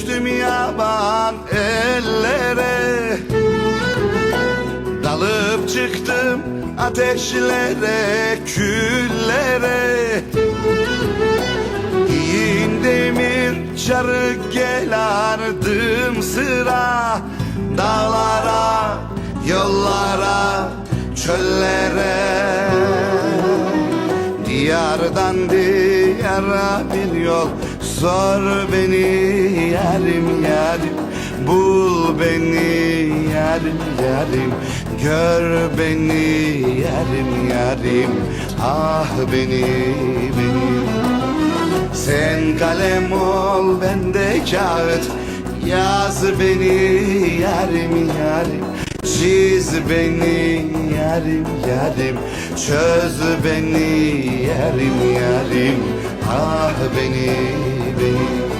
düştüm yaban ellere. Dalıp çıktım ateşlere, küllere. Yiyin demir çarık gel ardım sıra. Dağlara, yollara, çöllere. Diyardan diyara bir yol Sor beni yarim yarim. Bul beni yarim yarim. Gör beni yarim yarim. Ah beni beni. Sen kalem ol ben de kağıt. Yaz beni yarim yarim. Çiz beni yarim yarim. Çöz beni yarim yarim. Ah beni beni